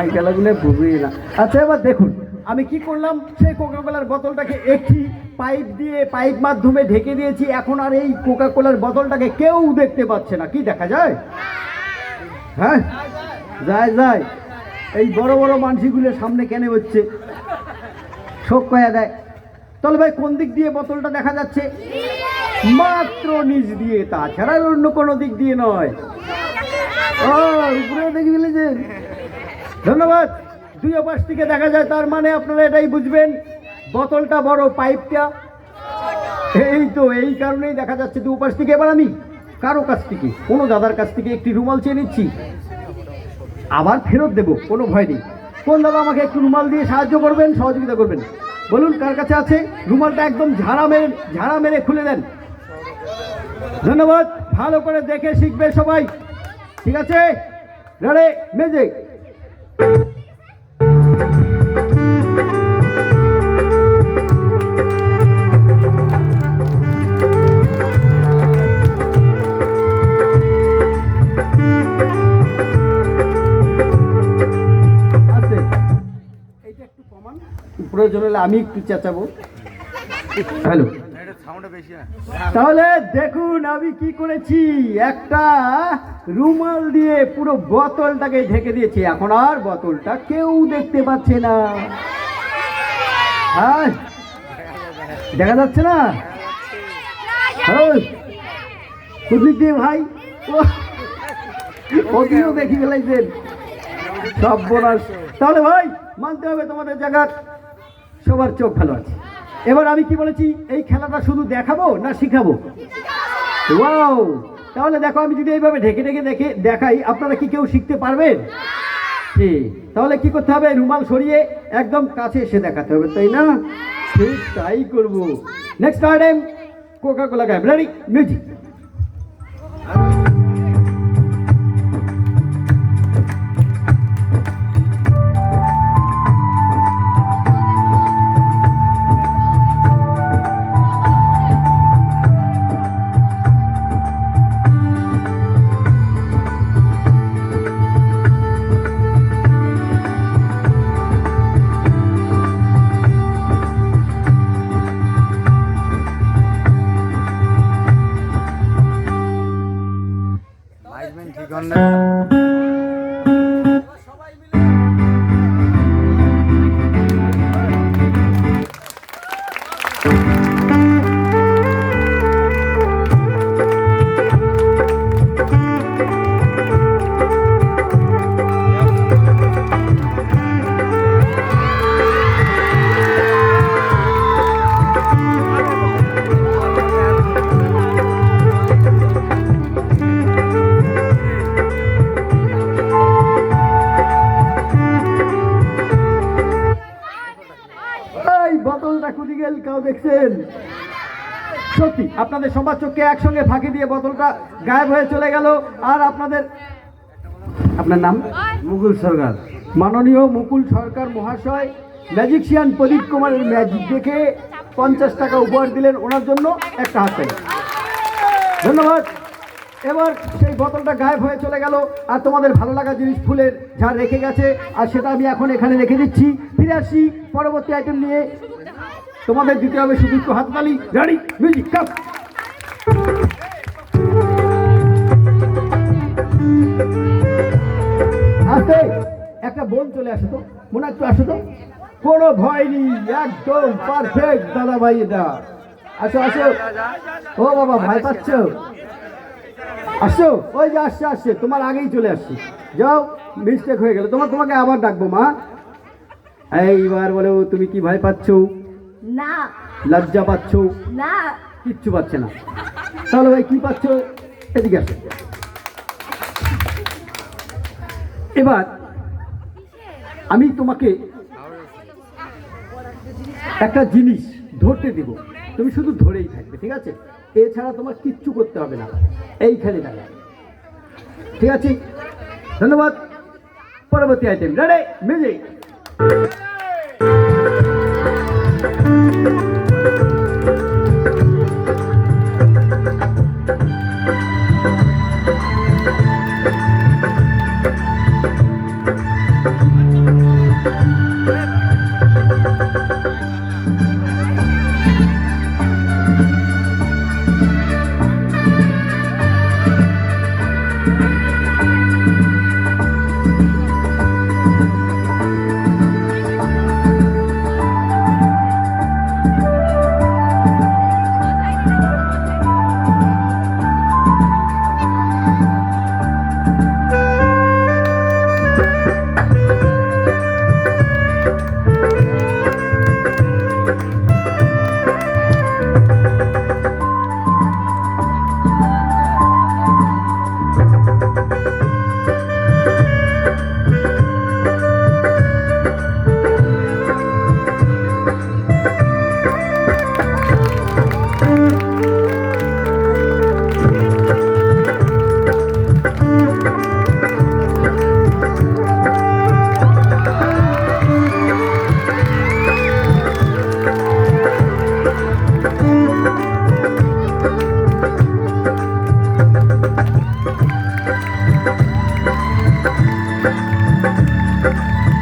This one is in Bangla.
ভাই খেলাগুলো বুঝি না। আচ্ছা এবার দেখুন, আমি কি করলাম? সেই কোকা কোলার বোতলটাকে একটি পাইপ দিয়ে পাইপ মাধ্যমে ঢেকে দিয়েছি। এখন আর এই কোকা কোলার বোতলটাকে কেউ দেখতে পাচ্ছে না। কি দেখা যায়? হ্যাঁ? যায় যায়। এই বড় বড় মানসিগুলো সামনে কেন হচ্ছে। শোক কয়া দেয়। তাহলে ভাই, কোন দিক দিয়ে বোতলটা দেখা যাচ্ছে? মাত্র নিচ দিয়ে। তাছাড়া অন্য কোনো দিক দিয়ে নয়। উপরে দেখে ফেলেছেন ধন্যবাদ। দুই পাশ থেকে দেখা যায় তার মানে আপনারা এটাই বুঝবেন, বোতলটা বড়, পাইপটা। এই তো, এই কারণেই দেখা যাচ্ছে দু পাশ থেকে এবার আমি কারও কাছ থেকে, কোনো দাদার কাছ থেকে একটি রুমাল চেয়ে নিচ্ছি। আবার ফেরত দেব, কোনো ভয় নেই। কোন দাদা আমাকে একটু রুমাল দিয়ে সাহায্য করবেন, সহযোগিতা করবেন? বলুন, কার কাছে আছে? রুমালটা একদম ঝাড়া মেরে ঝাড়া মেরে খুলে দেন। ধন্যবাদ, ভালো করে দেখে শিখবে সবাই। ঠিক আছে? রেডে? মিউজিক প্রয়োজন হলে আমি একটু চেঁচাবো। হ্যালো। তাহলে দেখুন আমি কি করেছি? একটা রুমাল দিয়ে পুরো বোতলটাকে ঢেকে দিয়েছি। এখন আর বোতলটা কেউ দেখতে পাচ্ছে না। দেখা যাচ্ছে না? ভাই। ও- ওদিকেও দেখি ফেলাইছেন। সব বোনাস তাহলে ভাই, মানতে হবে তোমাদের জায়গার। সবার চোখ ভালো আছে। এবার আমি কি বলেছি, এই খেলাটা শুধু দেখাবো না শিখাবো? ওয়াও! তাহলে দেখো, আমি যদি এইভাবে ঢেকে ঢেকে দেখে, দেখাই, আপনারা কি কেউ শিখতে পারবেন? তাহলে কি করতে হবে? রুমাল সরিয়ে একদম কাছে এসে দেখাতে হবে, তাই না? ঠিক তাই করব। নেক্সট টাইম কোকা কোলা গায়ে রেডি মিউজিক ঠিক বোতলটা খুঁজে গেল কেউ দেখছেন? সত্যি আপনাদের সবার চোখকে একসঙ্গে ফাঁকি দিয়ে বোতলটা গায়েব হয়ে চলে গেল। আর আপনাদের আপনার নাম? মুকুল সরকার। মাননীয় মুকুল সরকার মহাশয় ম্যাজিকশিয়ান প্রদীপ কুমারের ম্যাজিক দেখে পঞ্চাশ টাকা উপহার দিলেন ওনার জন্য একটা হাত। ধন্যবাদ। এবার সেই বোতলটা গায়েব হয়ে চলে গেল। আর তোমাদের ভালো লাগা জিনিস ফুলের যা রেখে গেছে। আর সেটা আমি এখন এখানে রেখে দিচ্ছি। ফিরে আসছি পরবর্তী আইটেম নিয়ে। তোমাদের দিতে হবে একটু হাততালি গাড়ি মিউজিক কাপ আসতে, একটা বোন চলে আসো তো, মনে একটু আসো তো। কোনো ভয় নেই, একদম পারফেক্ট দাদা ভাই এটা। আসো আসো। ও বাবা, ভয় পাচ্ছ? আসছো ওই যে আসছে আসছে, তোমার আগেই চলে আসছি। যাও মিস্টেক হয়ে গেল। তোমার তোমাকে আবার ডাকবো, মা। এইবার বলো, তুমি কি ভয় পাচ্ছ? না। লজ্জা পাচ্ছ? না। কিচ্ছু পাচ্ছে না। তাহলে ভাই কি পাচ্ছ? এদিকে আসো। এবার আমি তোমাকে একটা জিনিস ধরতে দিব। তুমি শুধু ধরেই থাকবে ঠিক আছে? এছাড়া তোমার কিচ্ছু করতে হবে না। এইখানে দাঁড়া ঠিক আছে? ধন্যবাদ। পরবর্তী আইটেম রেডি মিউজিক